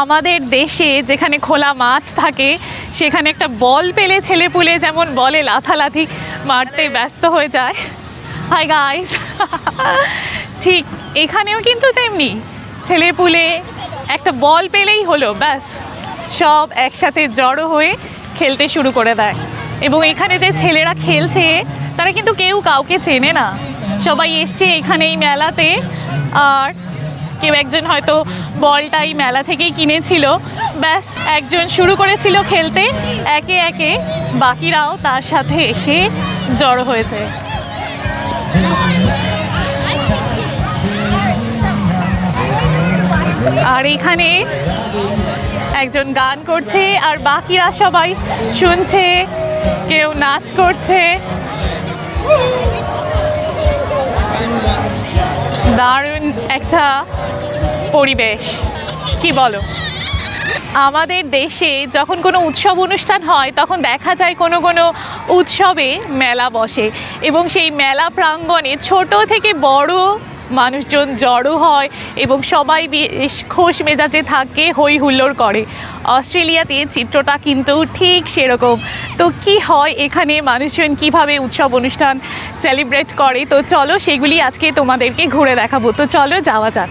আমাদের দেশে যেখানে খোলা মাঠ থাকে, সেখানে একটা বল পেলে ছেলে পুলে যেমন বলে লাথালাথি মারতে ব্যস্ত হয়ে যায়। হাই গাইস ঠিক, এখানেও কিন্তু তেমনি। ছেলে পুলে একটা বল পেলেই হলো, ব্যাস। সব একসাথে জড়ো হয়ে খেলতে শুরু করে দেয়। এবং এখানে যে ছেলেরা খেলছে, তারা কিন্তু কেউ কাউকে চেনে না। সবাই এসছে এখানে এই মেলাতে, আর কেউ একজন হয়তো বলটা এই মেলা থেকেই কিনেছিল। ব্যাস, একজন শুরু করেছিল খেলতে, একে একে বাকিরাও তার সাথে এসে জড়ো হয়েছে। আর এখানে একজন গান করছে, আর বাকিরা সবাই শুনছে, কেউ নাচ করছে। দারুণ একটা পরিবেশ? কি বলো? আমাদের দেশে যখন কোনো উৎসব অনুষ্ঠান হয়, তখন দেখা যায় কোনো কোনো উৎসবে মেলা বসে এবং সেই মেলা প্রাঙ্গণে ছোট থেকে বড় মানুষজন জড়ো হয় এবং সবাই বেশ খোশ মেজাজে থাকে হই হুল্লোড় করে। অস্ট্রেলিয়াতে চিত্রটা কিন্তু ঠিক সেরকম। তো কি হয় এখানে মানুষজন কীভাবে উৎসব অনুষ্ঠান সেলিব্রেট করে? তো চলো সেগুলি আজকে তোমাদেরকে ঘুরে দেখাবো। তো চলো যাওয়া যাক।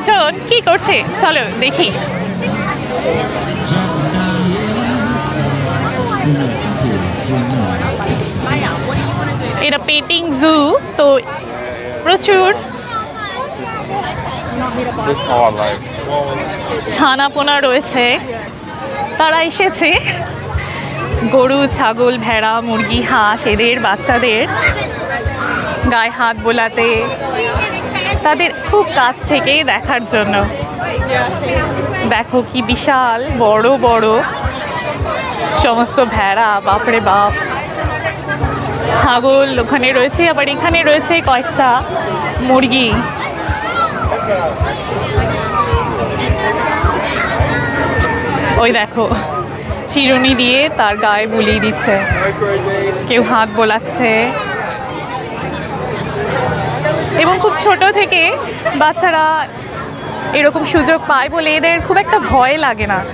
লোকজন কি করছে? চলো দেখি। এটা পেটিং জু, তো প্রচুর ছানাপোনা রয়েছে। তারা এসেছে। গরু, ছাগল, ভেড়া, মুরগি, হাঁস, এদের বাচ্চাদের গায়ে হাত বোলাতে। তাদের খুব কাছ থেকেই দেখার জন্য। দেখো কি বিশাল, বড় বড়। সমস্ত ভেড়া, বাপরে বাপ। ছাগল ওখানে রয়েছে, আবার এখানে রয়েছে কয়েকটা মুরগি। ওই দেখো, চিরুনি দিয়ে তার গায়ে বুলিয়ে দিচ্ছে। কেউ হাত বোলাচ্ছে। এবং খুব ছোট থেকে বাচ্চারা এরকম সুযোগ পায় বলে এদের খুব একটা ভয় লাগে না।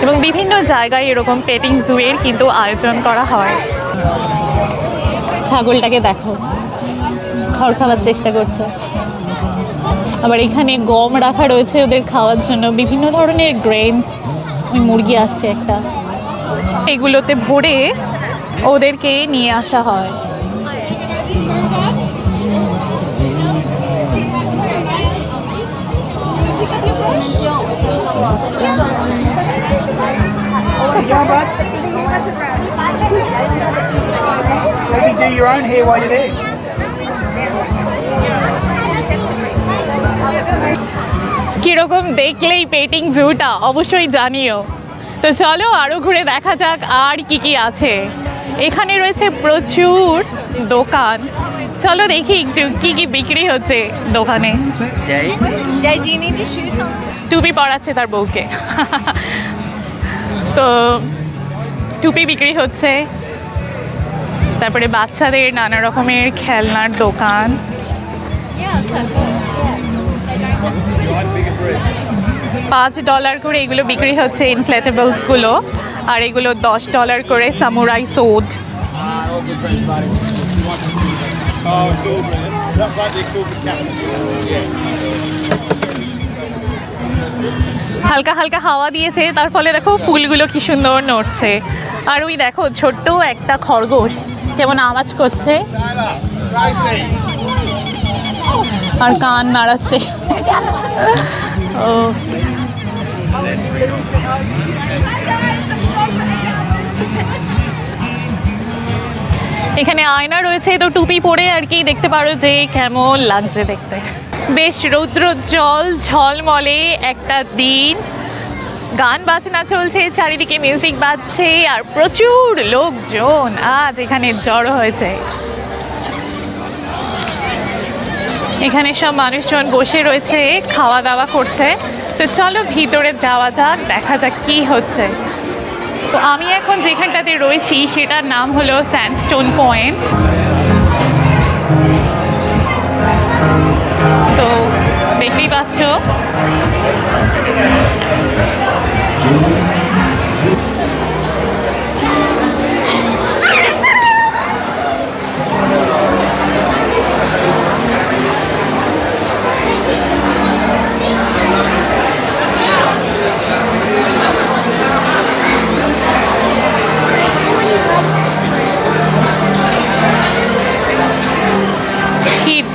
এবং বিভিন্ন জায়গায় এরকম পেটিং জুয়ের কিন্তু আয়োজন করা হয়। ছাগলটাকে দেখো। খড় খাওয়ার চেষ্টা করছে। আবার এখানে গম রাখা রয়েছে ওদের খাওয়ার জন্য। বিভিন্ন ধরনের গ্রেনস ওই মুরগি আসছে একটা। এগুলোতে ভরে ওদেরকে নিয়ে আসা হয়। Own hair while you're there. কীরকম দেখলেই পেটিং জুটা অবশ্যই জানিও। তো চলো আরও ঘুরে দেখা যাক আর কি কি আছে। এখানে রয়েছে প্রচুর দোকান। চলো দেখি একটু কি কি বিক্রি হচ্ছে দোকানে? টুপি পরাচ্ছে তার বউকে। তো টুপি বিক্রি হচ্ছে। তারপরে বাচ্চাদের নানা রকমের খেলনার দোকান। পাঁচ ডলার করে এগুলো বিক্রি হচ্ছে ইনফ্লেটেবলসগুলো আর এগুলো দশ ডলার করে সামুরাই সোড হালকা হালকা হাওয়া দিয়েছে, তার ফলে দেখো ফুলগুলো কি সুন্দর নড়ছে। আর ওই দেখো ছোট্ট একটা খরগোশ। কেমন আওয়াজ করছে? আর কান নাড়াচ্ছে। ও এখানে আয়না রয়েছে তো টুপি পরে আর কি দেখতে পারো যে কেমন লাগছে দেখতে। বেশ রৌদ্রোজ্জ্বল ঝলমলে একটা দিন। গান বাজনা চলছে, চারিদিকে মিউজিক বাজছে, আর প্রচুর লোকজন আজ এখানে জড়ো হয়েছে। এখানে সব মানুষজন বসে রয়েছে খাওয়া দাওয়া করছে। তো চলো ভিতরে যাওয়া যাক, দেখা যাক কি হচ্ছে। তো আমি এখন যেখানটাতে রয়েছি, সেটার নাম হলো স্যান্ডস্টোন পয়েন্ট। তো দেখতেই পাচ্ছ।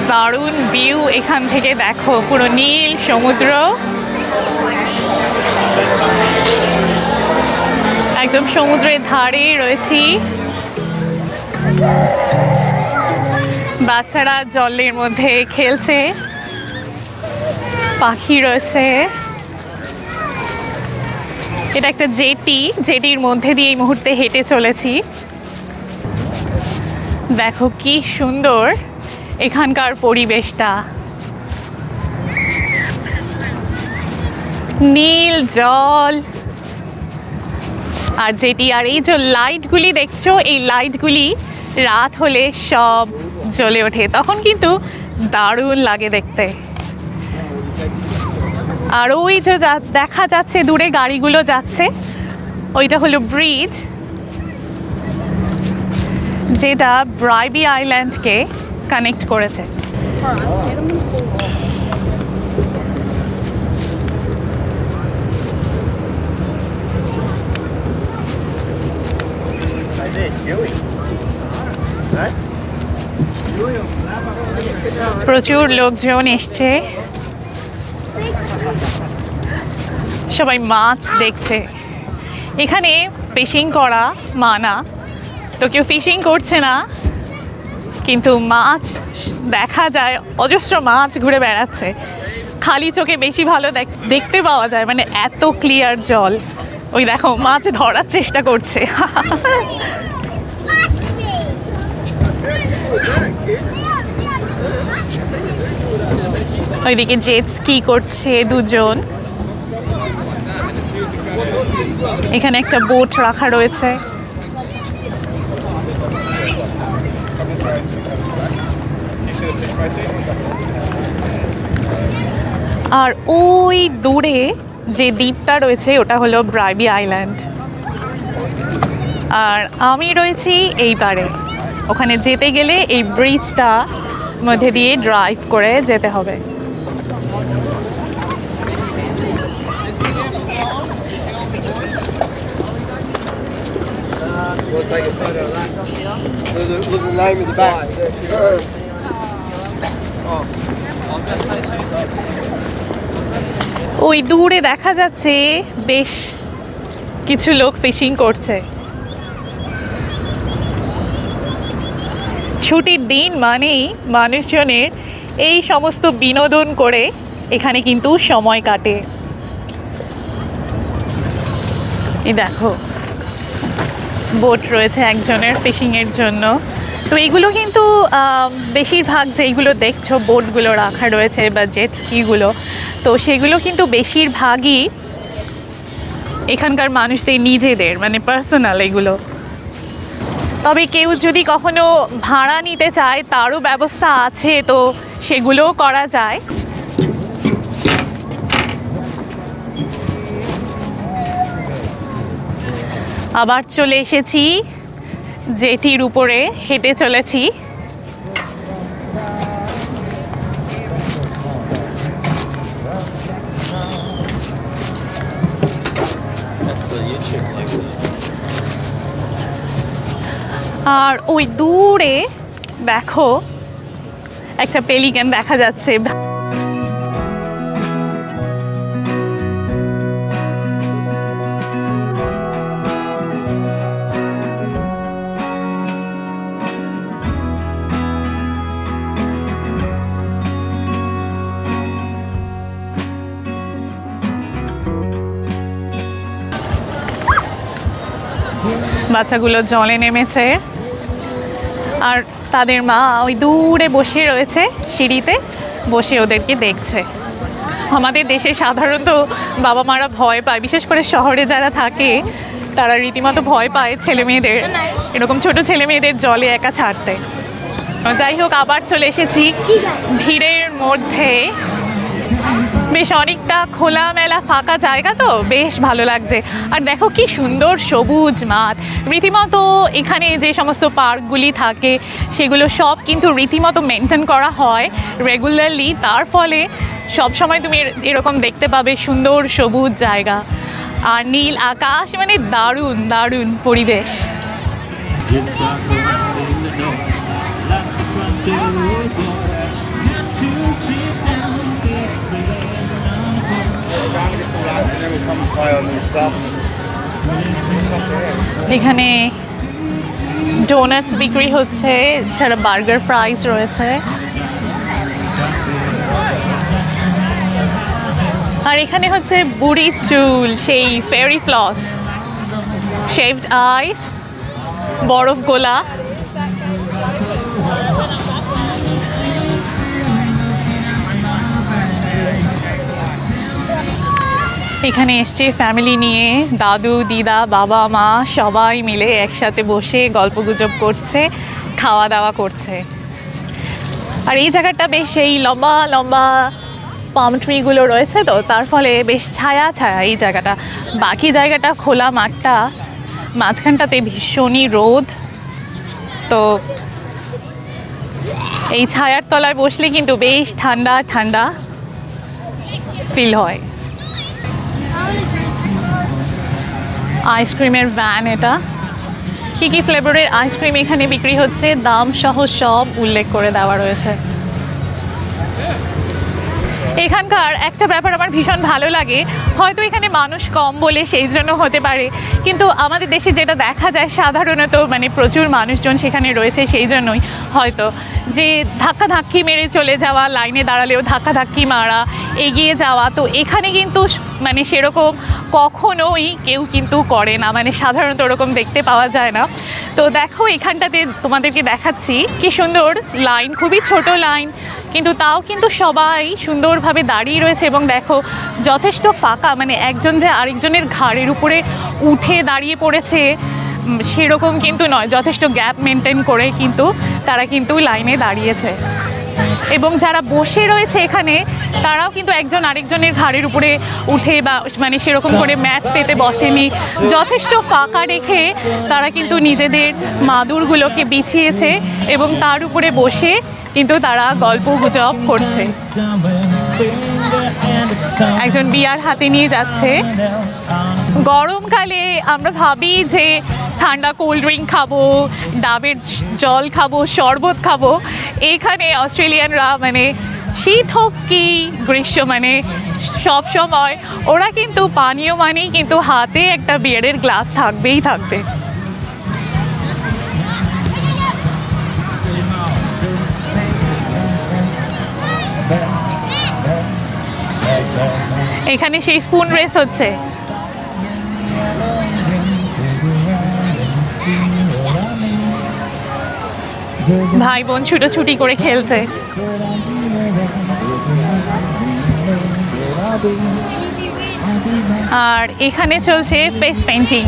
দারুণ ভিউ এখান থেকে দেখো পুরো নীল সমুদ্র। একদম সমুদ্রের ধারে রয়েছি। বাচ্চারা জলের মধ্যে খেলছে। পাখি রয়েছে। এটা একটা জেটি। জেটির মধ্যে দিয়ে এই মুহূর্তে হেঁটে চলেছি। দেখো কি সুন্দর এখানকার পরিবেশটা। নীল জল। আর যেটি আর এই যে লাইটগুলি দেখছ, এই লাইটগুলি রাত হলে সব জ্বলে ওঠে। তখন কিন্তু দারুণ লাগে দেখতে। আর ওই যে দেখা যাচ্ছে, দূরে গাড়িগুলো যাচ্ছে, ওইটা হলো ব্রিজ যেটা ব্রাইবি আইল্যান্ডকে কানেক্ট করেছে। প্রচুর লোকজন এসছে। সবাই মাছ দেখছে। এখানে ফিশিং করা মানা। তো কেউ ফিশিং করছে না, কিন্তু মাছ দেখা যায়, অজস্র মাছ ঘুরে বেড়াচ্ছে। খালি চোখে বেশি ভালো দেখ- দেখতে পাওয়া যায় মানে এত ক্লিয়ার জল। ওই দেখো, মাছ ধরার চেষ্টা করছে। ওইদিকে জেট স্কি করছে দুজন। এখানে একটা বোট রাখা রয়েছে। আর ওই দূরে যে দ্বীপটা রয়েছে, ওটা হলো ব্রাইবি আইল্যান্ড। আর আমি রয়েছি এই পারে ওখানে যেতে গেলে এই ব্রিজটা মধ্যে দিয়ে ড্রাইভ করে যেতে হবে. ওই দূরে দেখা যাচ্ছে বেশ কিছু লোক ফিশিং করছে ছুটির দিন মানেই মানুষজনের এই সমস্ত বিনোদন করে এখানে কিন্তু সময় কাটে। দেখো বোট রয়েছে একজনের ফিশিংয়ের জন্য। তো এইগুলো কিন্তু বেশিরভাগ যেইগুলো দেখছ বোটগুলো রাখা রয়েছে বা জেট স্কিগুলো তো সেগুলো কিন্তু বেশিরভাগই এখানকার মানুষদের নিজেদের মানে পার্সোনাল এগুলো। তবে কেউ যদি কখনো ভাড়া নিতে চায়, তারও ব্যবস্থা আছে, তো সেগুলোও করা যায়। আবার চলে এসেছি, যেটির উপরে হেঁটে চলেছি। আর ওই দূরে দেখো একটা পেলিক্যান দেখা যাচ্ছে। বাচ্চাগুলো জলে নেমেছে। আর তাদের মা ওই দূরে বসে রয়েছে সিঁড়িতে, বসে ওদেরকে দেখছে। আমাদের দেশে সাধারণত বাবা মারা ভয় পায়, বিশেষ করে শহরে যারা থাকে, তারা রীতিমতো ভয় পায় ছেলে মেয়েদের এরকম ছোট ছেলে মেয়েদের জলে একা ছাড়তে। যাই হোক, আবার চলে এসেছি ভিড়ের মধ্যে। বেশ অনেকটা খোলামেলা ফাঁকা জায়গা তো, বেশ ভালো লাগছে। আর দেখো কি সুন্দর সবুজ মাঠ। রীতিমতো এখানে যে সমস্ত পার্কগুলি থাকে, সেগুলো সব কিন্তু রীতিমতো মেনটেন করা হয় রেগুলারলি। তার ফলে সব সময় তুমি এর- এরকম দেখতে পাবে সুন্দর সবুজ জায়গা। আর নীল আকাশ মানে দারুণ দারুণ পরিবেশ। এখানে ডোনাটস বিক্রি হচ্ছে এছাড়া বার্গার ফ্রাইস রয়েছে। আর এখানে হচ্ছে বুড়ি চুল, সেই ফেরি ফ্লস শেভড আইস বরফ গোলা। এখানে এসছে ফ্যামিলি নিয়ে। দাদু, দিদা, বাবা, মা সবাই মিলে একসাথে বসে গল্পগুজব করছে, খাওয়া দাওয়া করছে। আর এই জায়গাটা বেশ এই লম্বা লম্বা পাম ট্রিগুলো রয়েছে তো, তার ফলে বেশ ছায়া ছায়া এই জায়গাটা। বাকি জায়গাটা খোলা মাঠটা, মাঝখানটাতে ভীষণই রোদ। তো এই ছায়ার তলায় বসলে কিন্তু বেশ ঠান্ডা ঠান্ডা ফিল হয়। আইসক্রিমের ভ্যান এটা। কী কী ফ্লেভারের আইসক্রিম এখানে বিক্রি হচ্ছে, দাম সহ সব উল্লেখ করে দেওয়া রয়েছে। এখানকার একটা ব্যাপার আমার ভীষণ ভালো লাগে, হয়তো এখানে মানুষ কম বলে সেই জন্য হতে পারে, কিন্তু আমাদের দেশে যেটা দেখা যায় সাধারণত মানে প্রচুর মানুষজন সেখানে রয়েছে সেই জন্যই হয়তো। যে ধাক্কা ধাক্কি মেরে চলে যাওয়া, লাইনে দাঁড়ালেও ধাক্কা ধাক্কি মারা, এগিয়ে যাওয়া, তো এখানে কিন্তু মানে সেরকম কখনোই কেউ কিন্তু করে না। মানে সাধারণত ওরকম দেখতে পাওয়া যায় না। তো দেখো এখানটাতে তোমাদেরকে দেখাচ্ছি কি সুন্দর লাইন, খুবই ছোট লাইন, কিন্তু তাও কিন্তু সবাই সুন্দরভাবে দাঁড়িয়ে রয়েছে এবং দেখো যথেষ্ট ফাঁকা মানে একজন যে আরেকজনের ঘাড়ের উপরে উঠে দাঁড়িয়ে পড়েছে সেরকম কিন্তু নয়। যথেষ্ট গ্যাপ মেনটেন করে কিন্তু তারা কিন্তু লাইনে দাঁড়িয়েছে। এবং যারা বসে রয়েছে এখানে, তারাও কিন্তু একজন আরেকজনের ঘাড়ের উপরে উঠে বা মানে সেরকম করে ম্যাট পেতে বসেনি। যথেষ্ট ফাঁকা রেখে তারা কিন্তু নিজেদের মাদুরগুলোকে বিছিয়েছে এবং তার উপরে বসে কিন্তু তারা গল্প গুজব করছে। একজন বিয়ার হাতে নিয়ে যাচ্ছে। গরমকালে আমরা ভাবি যে ঠান্ডা কোল্ড ড্রিঙ্ক খাব, ডাবের জল খাব, শরবত খাব। এখানে অস্ট্রেলিয়ানরা মানে শীত হোক কি গ্রীষ্ম মানে সব সময় ওরা কিন্তু পানীয় মানেই কিন্তু হাতে একটা বিয়ারের গ্লাস থাকবেই থাকবে। এখানে সেই স্পুন রেস হচ্ছে। ভাই বোন ছুটোছুটি করে খেলছে। আর এখানে চলছে ফেস পেন্টিং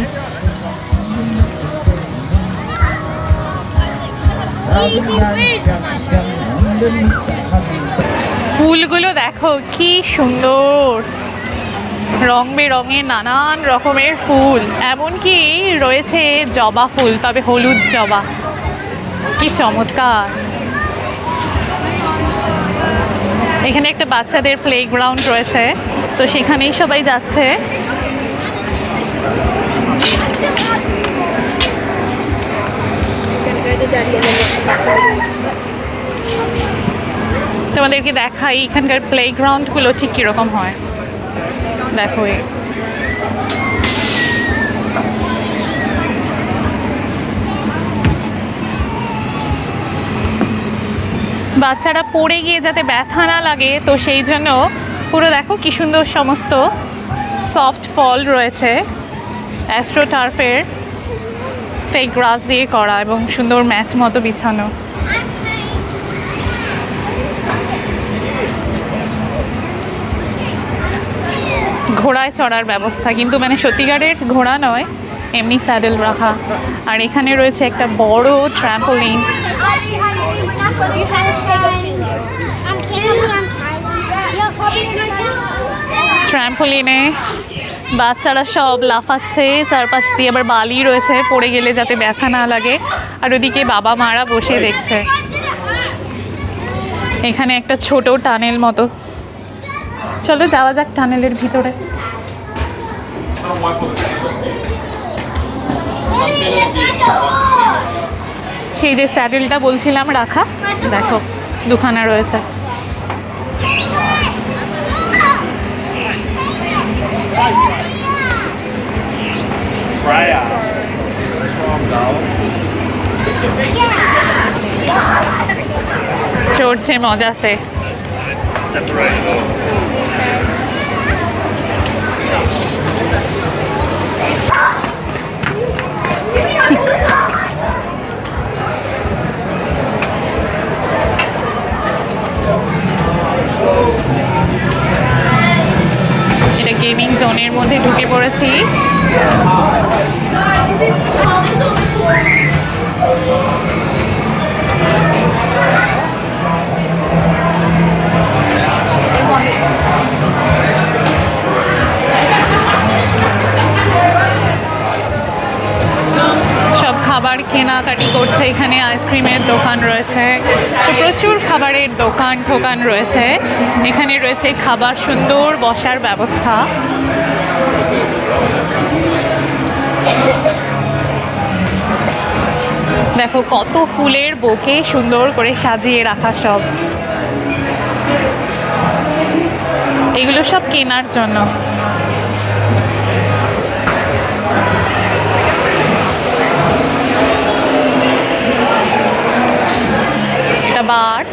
ফুলগুলো দেখো, কি সুন্দর। রং বেরঙের নানান রকমের ফুল, এমনকি রয়েছে জবা ফুল, তবে হলুদ জবা। কি চমৎকার। এখানে একটা বাচ্চাদের প্লেগ্রাউন্ড রয়েছে, তো সেখানেই সবাই যাচ্ছে। তোমাদেরকে দেখাই, এখানকার প্লে প্লেগ্রাউন্ডগুলো ঠিক কীরকম হয়। দেখো বাচ্চারা পড়ে গিয়ে যাতে ব্যথা না লাগে, তো সেই জন্য পুরো দেখো কি সুন্দর সমস্ত সফট ফল রয়েছে অ্যাস্ট্রোটার্ফের ফেক গ্রাস দিয়ে করা এবং সুন্দর ম্যাচ মতো বিছানো। ঘোড়ায় চড়ার ব্যবস্থা, কিন্তু মানে সত্যিকারের ঘোড়া নয়, এমনি স্যাডেল রাখা। আর এখানে রয়েছে একটা বড় ট্র্যাম্পলিন You have to take a shoe. I'm Thailand. ট্র্যাম্পোলিনে বাচ্চারা সব লাফাচ্ছে চারপাশ দিয়ে আবার বালি রয়েছে পড়ে গেলে যাতে ব্যথা না লাগে আর ওদিকে বাবা মারা বসে দেখছে এখানে একটা ছোট টানেল মতো চলো যাওয়া যাক টানেলের ভিতরে সেই যে স্যাডেলটা বলছিলাম রাখা। দেখো দুখানা রয়েছে। চড়ছে মজাছে এটা জোনের মধ্যে ঢুকে পড়েছি। সব খাবার কেনাকাটি করছে, এখানে আইসক্রিমের দোকান রয়েছে। প্রচুর খাবারের দোকান ঠোকান রয়েছে। এখানে রয়েছে খাবার সুন্দর বসার ব্যবস্থা। দেখো কত ফুলের বোকে সুন্দর করে সাজিয়ে রাখা সব। এগুলো সব কেনার জন্য। এটা বার।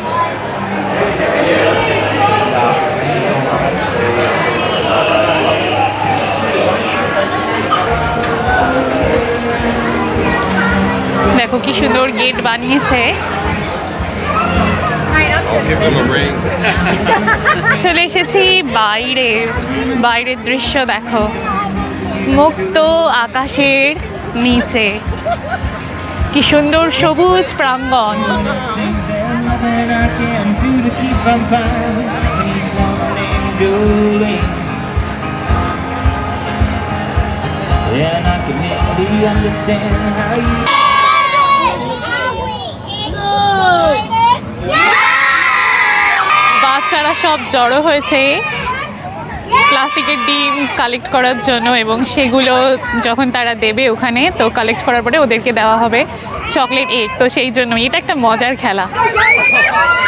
দেখো কি সুন্দর গেট বানিয়েছে। চলে এসেছি বাইরে, বাইরের দৃশ্য দেখো। মুক্ত আকাশের নিচে। কি সুন্দর সবুজ প্রাঙ্গন বাচ্চারা সব জড়ো হয়েছে প্লাস্টিকের ডিম কালেক্ট করার জন্য এবং সেগুলো যখন তারা দেবে ওখানে, তো কালেক্ট করার পরে ওদেরকে দেওয়া হবে চকলেট এগ তো সেই জন্য। এটা একটা মজার খেলা।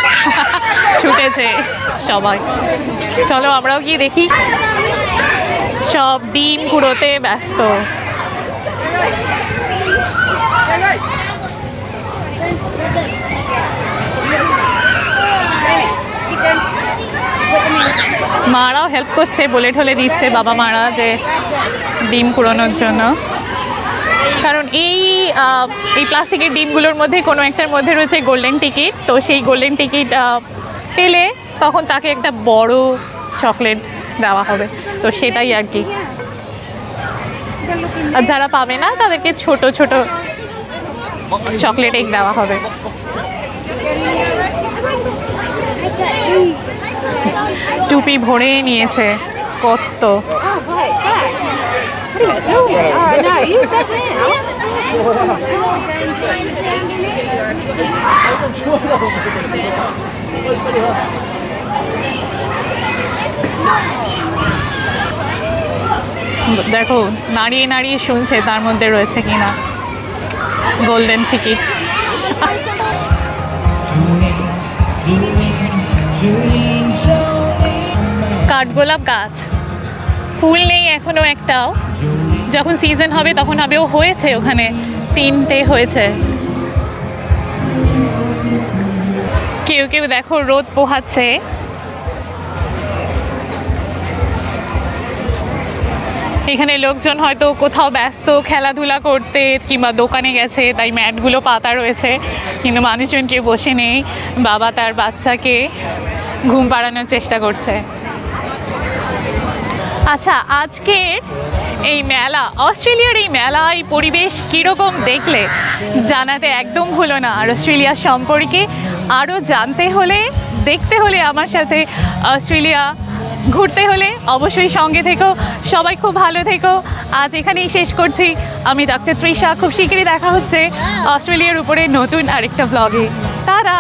ছুটেছে সবাই। চলো আমরাও গিয়ে দেখি। সব ডিম কুড়োতে ব্যস্ত। মারাও হেল্প করছে বলে ঠলে দিচ্ছে বাবা মারা যে ডিম কুড়োনোর জন্য। কারণ এই এই প্লাস্টিকের ডিমগুলোর মধ্যে কোনো একটার মধ্যে রয়েছে গোল্ডেন টিকিট তো সেই গোল্ডেন টিকিট পেলে তখন তাকে একটা বড় চকলেট দেওয়া হবে। তো সেটাই আর কি। আর যারা পাবে না, তাদেরকে ছোট ছোট চকলেট এগ দেওয়া হবে। টুপি ভরে নিয়েছে কত দেখো নাড়িয়ে নাড়িয়ে শুনছে তার মধ্যে রয়েছে কিনা। গোল্ডেন টিকিট কাঠগোলাপ গাছ। ফুল নেই এখনও একটাও। যখন সিজন হবে তখন হবে। ও হয়েছে ওখানে। তিনটে হয়েছে। কেউ কেউ দেখো রোদ পোহাচ্ছে। এখানে লোকজন হয়তো কোথাও ব্যস্ত, খেলাধুলা করতে কিংবা দোকানে গেছে, তাই ম্যাটগুলো পাতা রয়েছে। কিন্তু মানুষজন কেউ বসে নেই। বাবা তার বাচ্চাকে ঘুম পাড়ানোর চেষ্টা করছে। আচ্ছা আজকের এই মেলা, অস্ট্রেলিয়ার এই মেলা এই পরিবেশ কীরকম দেখলে? জানাতে একদম ভুলো না। আর অস্ট্রেলিয়া সম্পর্কে আরও জানতে হলে, দেখতে হলে আমার সাথে অস্ট্রেলিয়া ঘুরতে হলে অবশ্যই সঙ্গে থেকো। সবাই খুব ভালো থেকো। আজ এখানেই শেষ করছি। আমি ডাক্তার তৃষা, খুব শীঘ্রই দেখা হচ্ছে অস্ট্রেলিয়ার উপরে নতুন আরেকটা ব্লগে তারা!